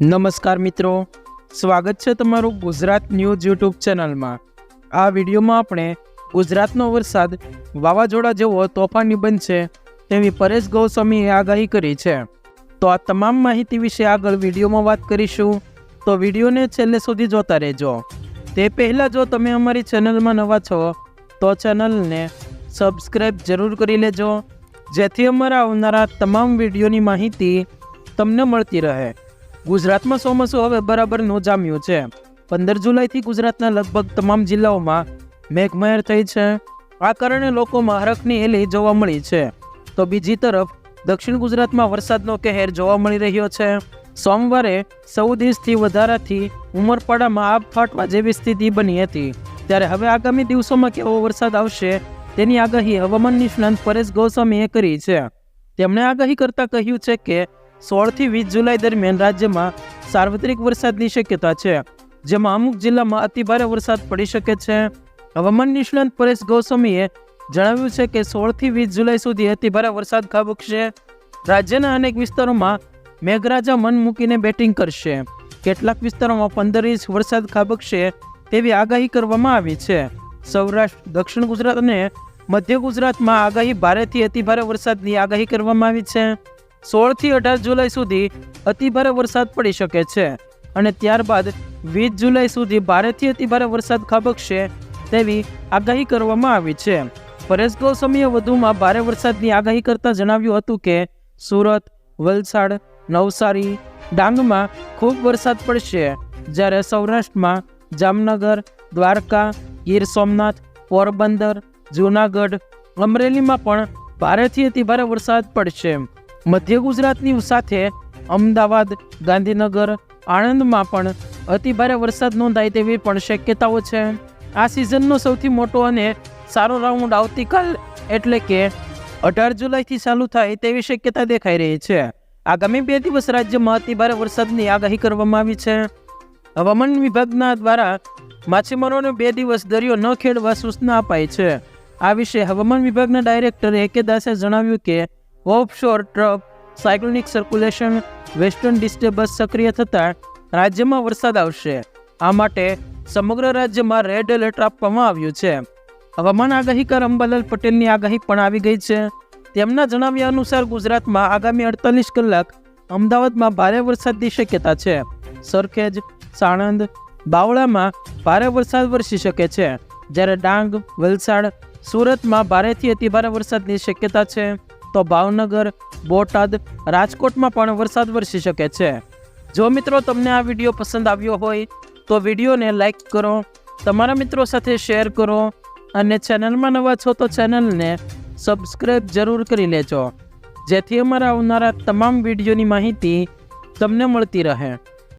નમસ્કાર મિત્રો. સ્વાગત છે તમારું ગુજરાત ન્યૂઝ યુટ્યુબ ચેનલમાં. આ વિડીયોમાં આપણે ગુજરાતનો વરસાદ વાવાઝોડા જેવો તોફાની બનશે તેવી પરેશ ગૌસ્વામીએ આગાહી કરી છે. તો આ તમામ માહિતી વિશે આગળ વિડીયોમાં વાત કરીશું. તો વિડીયોને છેલ્લે સુધી જોતા રહેજો. તે પહેલાં જો તમે અમારી ચેનલમાં નવા છો, તો ચેનલને સબસ્ક્રાઈબ જરૂર કરી લેજો, જેથી અમારા આવનારા તમામ વિડીયોની માહિતી તમને મળતી રહે. ગુજરાતમાં ચોમાસું હવે બરાબર નો જામ્યું છે. પંદર જુલાઈથી ગુજરાતના લગભગ તમામ જિલ્લાઓમાં મેઘમહેર થઈ છે. આ કારણે લોકોમાં હરખની એલી જોવા મળી છે. તો બીજી તરફ, દક્ષિણ ગુજરાતમાં વરસાદનો કહેર જોવા મળી રહ્યો છે. સોમવારે ચૌદ ઇંચથી વધારાથી ઉમરપાડામાં આગ ફાટવા જેવી સ્થિતિ બની હતી. ત્યારે હવે આગામી દિવસોમાં કેવો વરસાદ આવશે, તેની આગાહી હવામાન નિષ્ણાંત પરેશ ગોસ્વામીએ કરી છે. તેમણે આગાહી કરતાં કહ્યું છે કે સોળથી વીસ જુલાઈ દરમિયાન રાજ્યમાં સાર્વત્રિક વરસાદની શક્યતા છે, જેમાં અમુક જિલ્લામાં અતિભારે વરસાદ પડી શકે છે. હવામાન નિષ્ણાંત પરેશ ગૌસ્વામીએ જણાવ્યું છે કે સોળથી વીસ જુલાઈ સુધી અતિભારે વરસાદ ખાબકશે રાજ્યના અનેક વિસ્તારોમાં મેઘરાજા મન મૂકીને બેટિંગ કરશે. કેટલાક વિસ્તારોમાં પંદર ઇંચ વરસાદ ખાબકશે તેવી આગાહી કરવામાં આવી છે. સૌરાષ્ટ્ર, દક્ષિણ ગુજરાત અને મધ્ય ગુજરાતમાં આગાહી ભારેથી અતિભારે વરસાદની આગાહી કરવામાં આવી છે. સોળથી અઢાર જુલાઈ સુધી અતિભારે વરસાદ પડી શકે છે અને ત્યારબાદ વીસ જુલાઈ સુધી ભારેથી અતિભારે વરસાદ ખાબકશે તેવી આગાહી કરવામાં આવી છે. પરેશ ગૌસ્વામીએ વધુમાં ભારે વરસાદની આગાહી કરતાં જણાવ્યું હતું કે, સુરત, વલસાડ, નવસારી, ડાંગમાં ખૂબ વરસાદ પડશે જ્યારે સૌરાષ્ટ્રમાં જામનગર, દ્વારકા, ગીર સોમનાથ, પોરબંદર, જૂનાગઢ, અમરેલીમાં પણ ભારેથી અતિભારે વરસાદ પડશે. મધ્ય ગુજરાતની સાથે અમદાવાદ, ગાંધીનગર, આણંદમાં પણ અતિભારે વરસાદ નોંધાય તેવી પણ શક્યતાઓ છે. આ સિઝનનો સૌથી મોટો અને સારો રાઉન્ડ આવતીકાલ એટલે કે અઢાર જુલાઈથી ચાલુ થાય તેવી શક્યતા દેખાઈ રહી છે. આગામી બે દિવસ રાજ્યમાં અતિભારે વરસાદની આગાહી કરવામાં આવી છે. હવામાન વિભાગના દ્વારા માછીમારોને બે દિવસ દરિયો ન ખેડવા સૂચના અપાઈ છે. આ વિશે હવામાન વિભાગના ડાયરેક્ટર એ કે દાસે જણાવ્યું કે offshore trough, cyclonic circulation, western disturbance સક્રિય થતાં રાજ્યમાં વરસાદ આવશે. આ માટે સમગ્ર રાજ્યમાં રેડ એલર્ટ આપવામાં આવ્યું છે. હવામાન આગાહીકાર અંબાલાલ પટેલની આગાહી પણ આવી ગઈ છે. તેમના જણાવ્યા અનુસાર ગુજરાતમાં આગામી અડતાલીસ કલાક અમદાવાદમાં ભારે વરસાદની શક્યતા છે. સરખેજ, સાણંદ, બાવળામાં ભારે વરસાદ વરસી શકે છે. જ્યારે ડાંગ, વલસાડ, સુરતમાં ભારેથી અતિભારે વરસાદની શક્યતા છે. તો ભાવનગર, બોટાદ, રાજકોટમાં પણ વરસાદ વરસી શકે છે. જો મિત્રો તમને આ વીડિયો પસંદ આવ્યો હોય, તો વિડીયોને લાઇક કરો, તમારા મિત્રો સાથે શેર કરો અને ચેનલમાં નવા છો તો ચેનલને સબસ્ક્રાઈબ જરૂર કરી લેજો. જેથી અમારા આવનારા તમામ વિડીયોની માહિતી તમને મળતી રહે.